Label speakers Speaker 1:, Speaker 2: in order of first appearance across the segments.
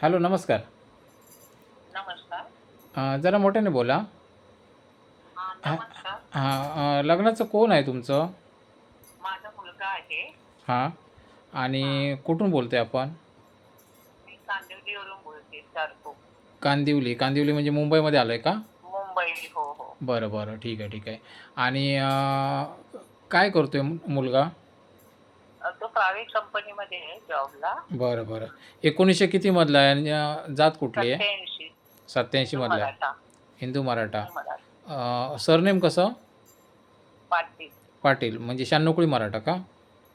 Speaker 1: Hello नमस्कार.
Speaker 2: नमस्कार.
Speaker 1: जरा मोठ्याने बोला.
Speaker 2: हा
Speaker 1: लग्नाचं कोण आहे तुमचं?
Speaker 2: माझा मुलगा आहे.
Speaker 1: हां आणि कुठून बोलते आपण कांदिवली. कांदिवली म्हणजे मुंबईमध्ये आलं आहे का?
Speaker 2: मुंबई हो हो.
Speaker 1: बरं बरं. ठीक आहे ठीक आहे. आणि काय करतो आहे मुलगा?
Speaker 2: प्रायव्हेट कंपनीमध्ये आहे जॉबला
Speaker 1: बरं बरं. एकोणीसशे कितीमधला आहे? आणि अ, जात कुठली आहे?
Speaker 2: सत्याऐंशी.
Speaker 1: सत्याऐंशीमधला आहे.
Speaker 2: मराठा.
Speaker 1: हिंदू मराठा.
Speaker 2: मराठा.
Speaker 1: अ, सरनेम कसं?
Speaker 2: पाटील.
Speaker 1: पाटील. म्हणजे शहाण्णवकुळी मराठा का?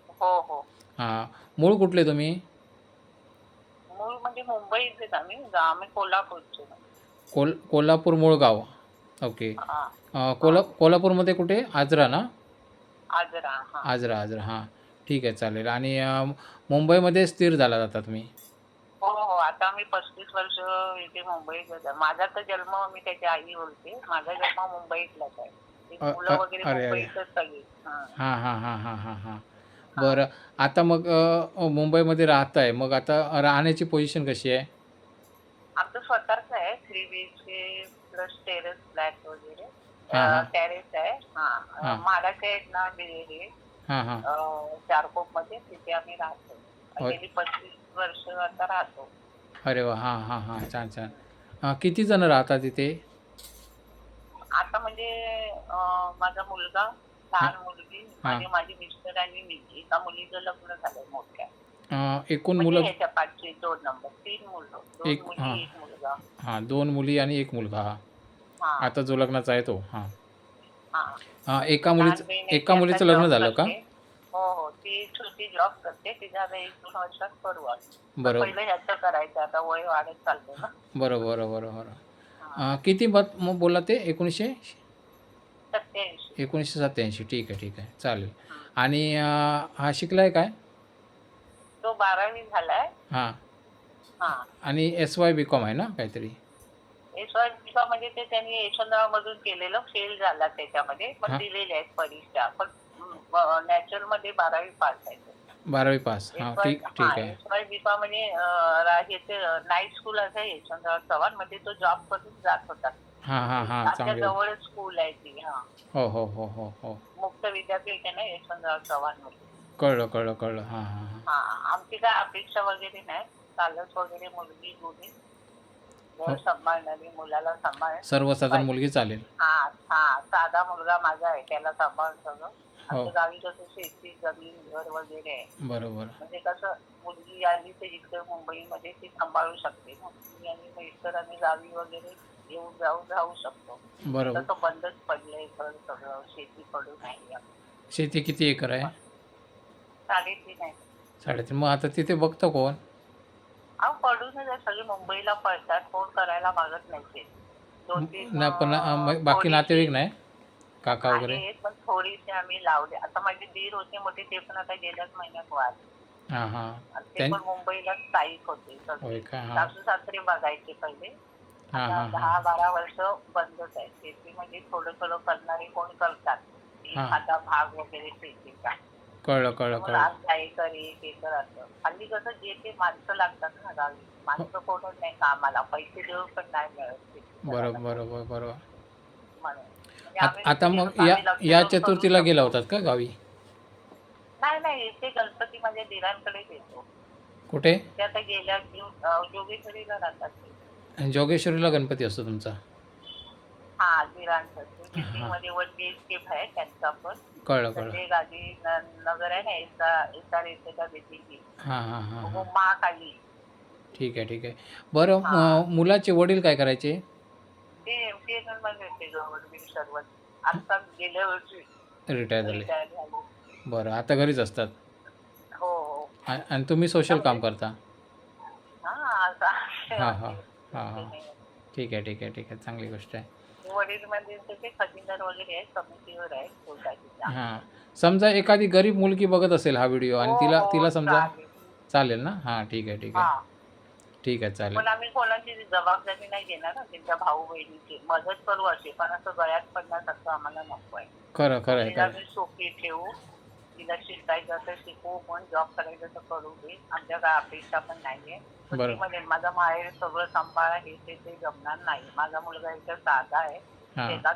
Speaker 2: हो हो.
Speaker 1: हां. मूळ कुठले तुम्ही?
Speaker 2: मूळ म्हणजे मुंबईचे आम्ही. आम्ही कोल्हापूरचे.
Speaker 1: कोल कोल्हापूर मूळ गाव. ओके.
Speaker 2: हा.
Speaker 1: अ, कोल्हा कोल्हापूरमध्ये कुठे? आजरा ना?
Speaker 2: आजरा हा.
Speaker 1: आजरा आजरा हां. ठीक आहे चालेल. आणि अ, मुंबईमध्ये स्थिर झाला जाता तुम्ही?
Speaker 2: हो हो. आता मी पस्तीस वर्ष इथे मुंबईत. माझा तर जन्म मी त्याची आई बोलते. माझा जन्म मुंबईतलाच आहे. ते
Speaker 1: अ-
Speaker 2: मुलं
Speaker 1: अ-
Speaker 2: वगैरे
Speaker 1: अरे- अरे.
Speaker 2: मुंबईतच सगळी. हा.
Speaker 1: हां हां हां हां हां हां. बरं. आता मग अ, मुंबईमध्ये राहत आहे मग आता राहण्याची पोझिशन कशी आहे?
Speaker 2: आमचं स्वतःच आहे. Three B H K plus terrace flat वगैरे.
Speaker 1: हा, हा.
Speaker 2: टेरेस आहे.
Speaker 1: हा.
Speaker 2: हा. म्हाडाचे आहेत ना हां चारकोपमध्ये तिथे आम्ही राहतो.
Speaker 1: होय.
Speaker 2: गेली पस्तीस वर्ष आता राहतो.
Speaker 1: अरे वा हां हां हां छान छान. किती जण राहतात तिथे
Speaker 2: आता म्हणजे माझा मुलगा लहान मुलगी
Speaker 1: हा.
Speaker 2: आणि माझी मिस्टर आणि मी. एका मुलीचं लग्न झालंय मोठ्या.
Speaker 1: एकूण
Speaker 2: म्हणजे
Speaker 1: मुलं
Speaker 2: दोन नंबर. तीन मुलं. दोन
Speaker 1: हा.
Speaker 2: मुली एक मुलगा.
Speaker 1: हां दोन मुली आणि एक मुलगा. हा
Speaker 2: हा.
Speaker 1: आता जो लग्नाचा आहे तो हां.
Speaker 2: हा.
Speaker 1: एका मुलीचं एका मुलीचं लग्न झालं का.
Speaker 2: हो हो ती छोटी जॉब करते. तिचा आता एक दोन वर्षात करू आम्ही.
Speaker 1: बरं
Speaker 2: पहिलं ह्याचं करायचं. आता वय वाढत चालतं ना.
Speaker 1: बरं बरं बरं बरं. अ, किती मत मग बोला ते? एकोणीसशे?
Speaker 2: सत्याऐंशी
Speaker 1: एकोणीसशे सत्याऐंशी ठीक आहे ठीक आहे. चालेल. आणि अ, हा शिकलाय काय?
Speaker 2: तो बारावी झालाय.
Speaker 1: हां.
Speaker 2: हा.
Speaker 1: आणि एस वाय बी कॉम आहे ना काहीतरी?
Speaker 2: वाय म्हणजे ते त्यांनी यशवंतराव मधून केलेलं फेल झाला त्याच्यामध्ये. पण दिलेले आहेत परीक्षा. पण नॅचरलमध्ये बारावी पास आहे.
Speaker 1: बारावी पास. हां ठीक ठीक आहे.
Speaker 2: बीकॉम म्हणजे अं, रा- ह्याचे नाईट स्कूल असं आहे यशवंतराव चव्हाण. मध्ये तो जॉब करून जात होता.
Speaker 1: हां हां हां चांगले.
Speaker 2: जवळच स्कूल आहे ती हा.
Speaker 1: हो हो हो हो हो.
Speaker 2: मुक्त विद्यापीठ आहे ना यशवंतराव चव्हाणमध्ये.
Speaker 1: कळलं कळलं कळलं. हां हां
Speaker 2: आमची काय अपेक्षा वगैरे नाही. चालत वगैरे मुलगी
Speaker 1: हो.
Speaker 2: घर सांभाळणारी मुलाला सांभाळ.
Speaker 1: सर्वसाधारण मुलगी चालेल.
Speaker 2: हा हा साधा मुलगा माझा आहे त्याला सांभाळ सगळं.
Speaker 1: हो.
Speaker 2: गावी कसं शेती जमीन घर वगैरे आहे.
Speaker 1: बरोबर.
Speaker 2: म्हणजे कसं मुलगी आली तर इकडे मुंबईमध्ये ती सांभाळू शकते ना. मी आणि मिस्टर आणि गावी वगैरे येऊन जाऊन राहू शकतो.
Speaker 1: बरोबर.
Speaker 2: तसं बंदच पडलंय घर सगळं शेती पडून आहे
Speaker 1: शेती किती एकर आहे?
Speaker 2: साडेतीन आहे.
Speaker 1: साडेतीन. मग आता तिथे बघतं कोण?
Speaker 2: अहो पडूनच आहे सगळे मुंबईला पडतात फोन करायला मागत नाही दोन तीन
Speaker 1: नाही पण अ, मग बाकी नातेवाईक नाही? काका वगैरे?
Speaker 2: आहेत, पण थोडीशी आम्ही लावले. आता माझे दीर होते मोठे ते पण आता गेल्याच महिन्यात वाढ
Speaker 1: हां हां.
Speaker 2: ते
Speaker 1: त्यां-
Speaker 2: पण मुंबईला स्थायिक होते.
Speaker 1: होय का? हां.
Speaker 2: सासू सासरे बघायचे पहिले.
Speaker 1: हां
Speaker 2: आता
Speaker 1: हां
Speaker 2: दहा बारा वर्ष बंदच आहे शेती म्हणजे थोडं थोडं करणारे कोण करतात?
Speaker 1: हा.
Speaker 2: एखादा भाग वगैरे शेतीचा.
Speaker 1: कळलं कळलं
Speaker 2: मग
Speaker 1: कळलं.
Speaker 2: आज काही करे हे कर असं हल्ली कसं जे ते माणसं लागतात ना गावी माणसं कोणच नाही कामाला. पैसे देऊन पण नाही मिळत
Speaker 1: बरोबर बरोबर बरोबर.
Speaker 2: म्हणून. म्हणजे
Speaker 1: आत-
Speaker 2: आम्ही
Speaker 1: आता मग
Speaker 2: आम्ही
Speaker 1: या
Speaker 2: लक्ष
Speaker 1: या
Speaker 2: देऊन करू
Speaker 1: चतुर्थीला. गेला होतात का गावी?
Speaker 2: नाही नाही इथे गणपती म्हणजे दिरांकडेच येतो
Speaker 1: कुठे?
Speaker 2: ते आता गेल्या जून अं, जोगेश्वरीला राहतात ते.
Speaker 1: जोगेश्वरीला गणपती असतो तुमचा?
Speaker 2: हा दिरांचं. मध्ये वन बी एच के आहे त्यांचा पण.
Speaker 1: कळलं कळलं.
Speaker 2: गांधी न- नगर आहे ना एका एका रेषेला बेसिकली
Speaker 1: हां हां हां हां
Speaker 2: महाकाली
Speaker 1: ठीक आहे ठीक आहे. बरं
Speaker 2: हा.
Speaker 1: म- मुलाचे वडील काय करायचे?
Speaker 2: ते एमटीएनएलमध्ये होते गव्हर्नमेंट सर्वंट आता गेल्या वर्षी
Speaker 1: रिटायर झाले. बरं आता घरीच असतात?
Speaker 2: हो हो.
Speaker 1: आ- आणि तुम्ही सोशल काम करता?
Speaker 2: हा आता
Speaker 1: हां हां. हां हां. ठीक आहे ठीक आहे ठीक आहे. चांगली गोष्ट आहे.
Speaker 2: वडील म्हणजे खजिनदार वगैरे आहेत कमिटीवर आहेत
Speaker 1: हां. समजा एखादी गरीब मुलगी बघत असेल हा व्हिडिओ आणि
Speaker 2: हो,
Speaker 1: तिला
Speaker 2: हो,
Speaker 1: तिला समजा
Speaker 2: चालेल.
Speaker 1: चालेल ना? हां ठीक आहे ठीक आहे.
Speaker 2: हा.
Speaker 1: ठीक आहे चालेल.
Speaker 2: पण आम्ही कोणाची जबाबदारी नाही घेणार ना त्यांच्या भाऊ बहिणीची. मदत करू अशी पण असं गळ्यात पडण्यासारखं आम्हाला नको आहे.
Speaker 1: खरं खरं आहे
Speaker 2: तिला
Speaker 1: खरं आहे.
Speaker 2: मी सोपी ठेवू. तिला शिकायचं तर शिकवू पण जॉब करायचं तर करू दे. आमच्या काय अपेक्षा पण नाहीये. मध्ये माझा माहेर सगळं सांभाळा हे ते ते जमणार नाही. माझा मुलगा एकदा साधा आहे.
Speaker 1: हां.
Speaker 2: शेतात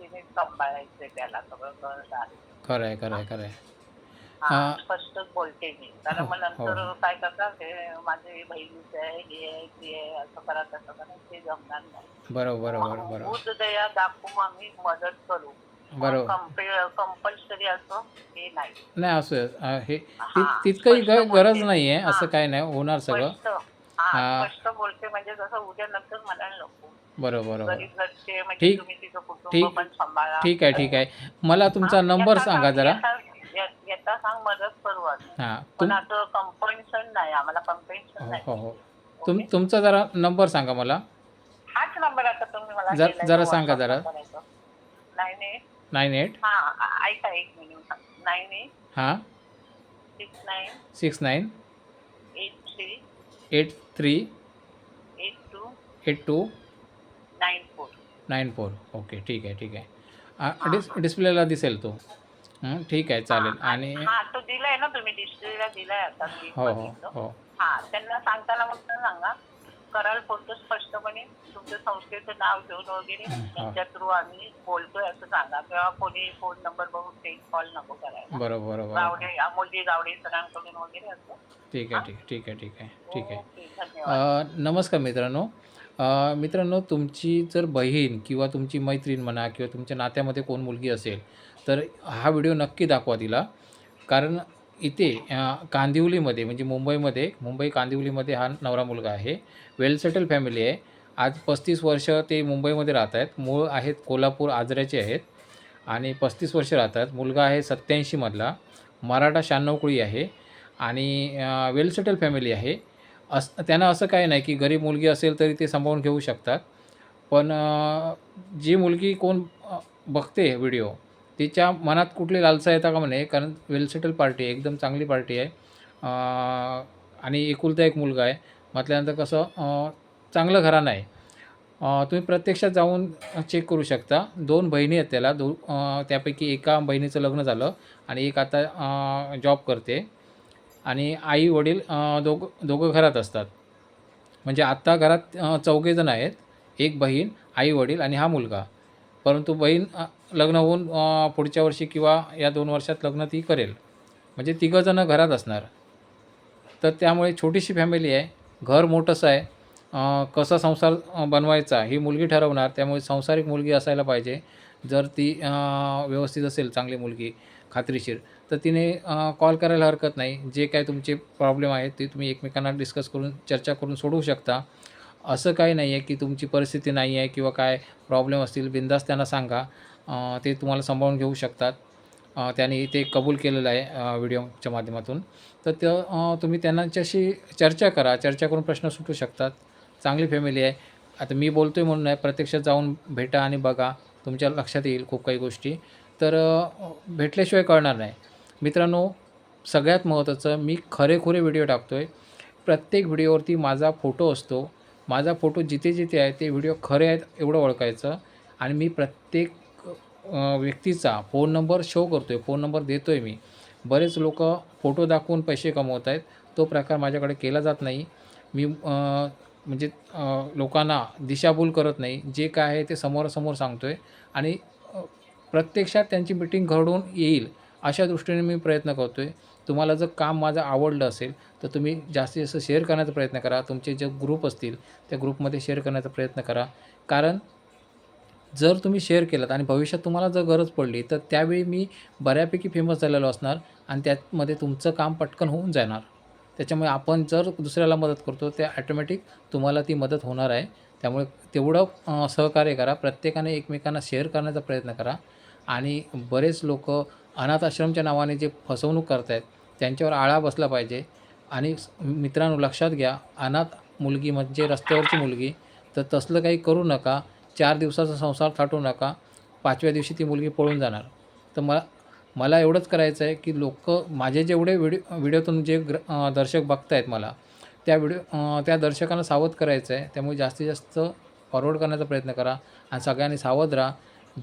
Speaker 2: तिने सांभाळायचं त्याला. सगळं करत आहे.
Speaker 1: खरं आहे खरं आहे खरं आहे.
Speaker 2: हा. स्पष्टच बोलते मी. कारण मग
Speaker 1: हो,
Speaker 2: नंतर
Speaker 1: हो.
Speaker 2: काय करतात ते माझे बहिणीच आहे हे आहे ते आहे असं करा तसं करा ते जमणार नाही.
Speaker 1: बरोबर बरोबर बरोबर.
Speaker 2: दया दाखवू आम्ही मदत करू.
Speaker 1: बरोबर.
Speaker 2: कंपल्सरी असं हे नाही.
Speaker 1: नाही असं हे तितकंही गरज. नाही आहे. असं काय नाही होणार सगळं.
Speaker 2: स्पष्ट. बोलते म्हणजे जसं उद्या नंतर म्हणायला नको.
Speaker 1: बरोबर
Speaker 2: म्हणजे
Speaker 1: ठीक- ठीक- ठीक आहे ठीक आहे. मला तुमचा नंबर सांगा जरा.
Speaker 2: येता- सांग मदत करू
Speaker 1: हां
Speaker 2: पण आता कंपन्सन नाही आम्हाला कंपन्सन
Speaker 1: हो
Speaker 2: नाही.
Speaker 1: हो हो. तुम तुमचा जरा नंबर सांगा मला.
Speaker 2: हाच नंबर आता तुम्ही मला
Speaker 1: जर- सांगा जरा.
Speaker 2: ला करायचा. Nine eight? हा ऐका एक मिनिट. Nine eight?
Speaker 1: हां.
Speaker 2: Six nine?
Speaker 1: Six nine?
Speaker 2: Eight three?
Speaker 1: Eight three?
Speaker 2: Eight two?
Speaker 1: Eight two?
Speaker 2: Nine four.
Speaker 1: Nine four. Okay ठीक आहे ठीक आहे. डिस डिस्प्लेला दिसेल तो. हं, ठीक आहे चालेल. आणि
Speaker 2: हा तो दिलाय ना तुम्ही डिस्प्लेला दिलाय आता
Speaker 1: हो हो. हो.
Speaker 2: हा त्यांना सांगताना मग सांगा. कराल फोटो स्पष्टपणे? तुमच्या संस्थेचं नाव घेऊन वगैरे त्यांच्या थ्रू आम्ही बोलतोय असं सांगा. किंवा कोणी फोन नंबर बघून टेक कॉल नको करायला.
Speaker 1: बरोबर बरोबर.
Speaker 2: गावडे अमोलजी गावडे सरांकडून वगैरे असं.
Speaker 1: ठीक आहे ठीक ठीक आहे ठीक आहे ठीक आहे. नमस्कार मित्रांनो. मित्रांनो तुमची जर बहीण किंवा तुमची मैत्रीण म्हणा किंवा तुमच्या नात्यामध्ये कोण मुलगी असेल तर हा व्हिडिओ नक्की दाखवा तिला. कारण इथे कांदिवलीमध्ये म्हणजे मुंबईमध्ये मुंबई कांदिवलीमध्ये हा नवरा मुलगा आहे. वेल सेटल फॅमिली आहे. आज पस्तीस वर्ष ते मुंबईमध्ये राहत आहेत. मूळ आहेत कोल्हापूर आजऱ्याचे आहेत. आणि पस्तीस वर्ष राहतात मुलगा आहे सत्याऐंशीमधला मराठा शहाण्णव कुळी आहे. आणि वेल सेटल फॅमिली आहे. अस त्यांना असं काही नाही की गरीब मुलगी असेल तरी ते सांभाळून घेऊ शकतात. पण जी मुलगी कोण बघते व्हिडिओ तिच्या मनात कुठली लालसा येता का म्हणे? कारण वेल सेटल पार्टी आहे एकदम चांगली पार्टी आहे. आणि एकुलता एक मुलगा आहे. म्हटल्यानंतर कसं चांगलं घराणं आहे. तुम्ही प्रत्यक्षात जाऊन चेक करू शकता. दोन बहिणी आहेत त्याला. दो त्यापैकी एका बहिणीचं लग्न झालं आणि एक आता जॉब करते. आणि आई वडील अ, दोघं दोघं घरात असतात. म्हणजे आत्ता घरात चौघेजण आहेत. एक बहीण आई वडील आणि हा मुलगा. परंतु बहीण लग्न होऊन पुढच्या वर्षी किंवा या दोन वर्षात लग्न ती करेल. म्हणजे तिघंजणं घरात असणार. तर त्यामुळे छोटीशी फॅमिली आहे. घर मोठंसं आहे. कसा संसार बनवायचा ही मुलगी ठरवणार. त्यामुळे संसारिक मुलगी असायला पाहिजे. जर ती व्यवस्थित असेल चांगली मुलगी खात्रीशीर तर तिने कॉल करायला हरकत नाही. जे काय तुमचे प्रॉब्लेम आहेत ते तुम्ही एकमेकांना डिस्कस करून चर्चा करून सोडवू शकता. असं काही नाही आहे की तुमची परिस्थिती नाही आहे किंवा काय प्रॉब्लेम असतील बिंदास त्यांना सांगा. ते तुम्हाला सांभाळून घेऊ शकतात. त्यांनी ते कबूल केलेलं आहे व्हिडिओच्या माध्यमातून. तर ते तुम्ही त्यांच्याशी चर्चा करा. चर्चा करून प्रश्न सुटू शकतात. चांगली फॅमिली आहे. आता मी बोलतो आहे म्हणून नाही प्रत्यक्षात जाऊन भेटा आणि बघा. तुमच्या लक्षात येईल खूप काही गोष्टी. तर भेटल्याशिवाय कळणार नाही. मित्रांनो सगळ्यात महत्त्वाचं मी खरेखुरे व्हिडिओ टाकतो आहे प्रत्येक व्हिडिओवरती माझा फोटो असतो. माझा फोटो जिथे जिथे आहे ते व्हिडिओ खरे आहेत एवढं ओळखायचं. आणि मी प्रत्येक व्यक्तीचा फोन नंबर शो करतो आहे फोन नंबर देतो आहे मी. बरेच लोक फोटो दाखवून पैसे कमवत आहेत. तो प्रकार माझ्याकडे केला जात नाही. मी म्हणजे लोकांना दिशाभूल करत नाही. जे काय आहे ते समोरासमोर सांगतो आहे आणि प्रत्यक्षात त्यांची मिटिंग घडून येईल अशा दृष्टीने मी प्रयत्न करतो आहे तुम्हाला जर काम माझं आवडलं असेल तर तुम्ही जास्तीत जास्त शेअर करण्याचा प्रयत्न करा. तुमचे जे ग्रुप असतील त्या ग्रुपमध्ये शेअर करण्याचा प्रयत्न करा. कारण जर तुम्ही शेअर केलात आणि भविष्यात तुम्हाला जर गरज पडली तर त्यावेळी मी बऱ्यापैकी फेमस झालेलो असणार आणि त्यामध्ये तुमचं काम पटकन होऊन जाणार. त्याच्यामुळे आपण जर दुसऱ्याला मदत करतो त्या ॲटोमॅटिक तुम्हाला ती मदत होणार आहे. त्यामुळे तेवढं सहकार्य करा. प्रत्येकाने एकमेकांना शेअर करण्याचा प्रयत्न करा. आणि बरेच लोक अनाथ आश्रमच्या नावाने जे फसवणूक करत आहेत त्यांच्यावर आळा बसला पाहिजे. आणि मित्रांनो लक्षात घ्या अनाथ मुलगी म्हणजे रस्त्यावरची मुलगी. तर तसलं काही करू नका. चार दिवसाचा संसार थाटू नका. पाचव्या दिवशी ती मुलगी पळून जाणार. तर मला मला एवढंच करायचं आहे की लोक माझे जेवढे व्हिडिओ व्हिडिओतून जे ग्र दर्शक दर्शक बघतायत मला त्या व्हिडिओ त्या दर्शकांना सावध करायचं आहे त्यामुळे जास्तीत जास्त फॉरवर्ड करण्याचा प्रयत्न करा. आणि सगळ्यांनी सावध राहा.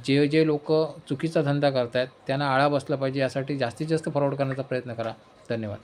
Speaker 1: जे जे लोक चुकीचा धंदा करतायत त्यांना आळा बसला पाहिजे यासाठी जास्तीत जास्त फॉरवर्ड करण्याचा प्रयत्न करा. धन्यवाद.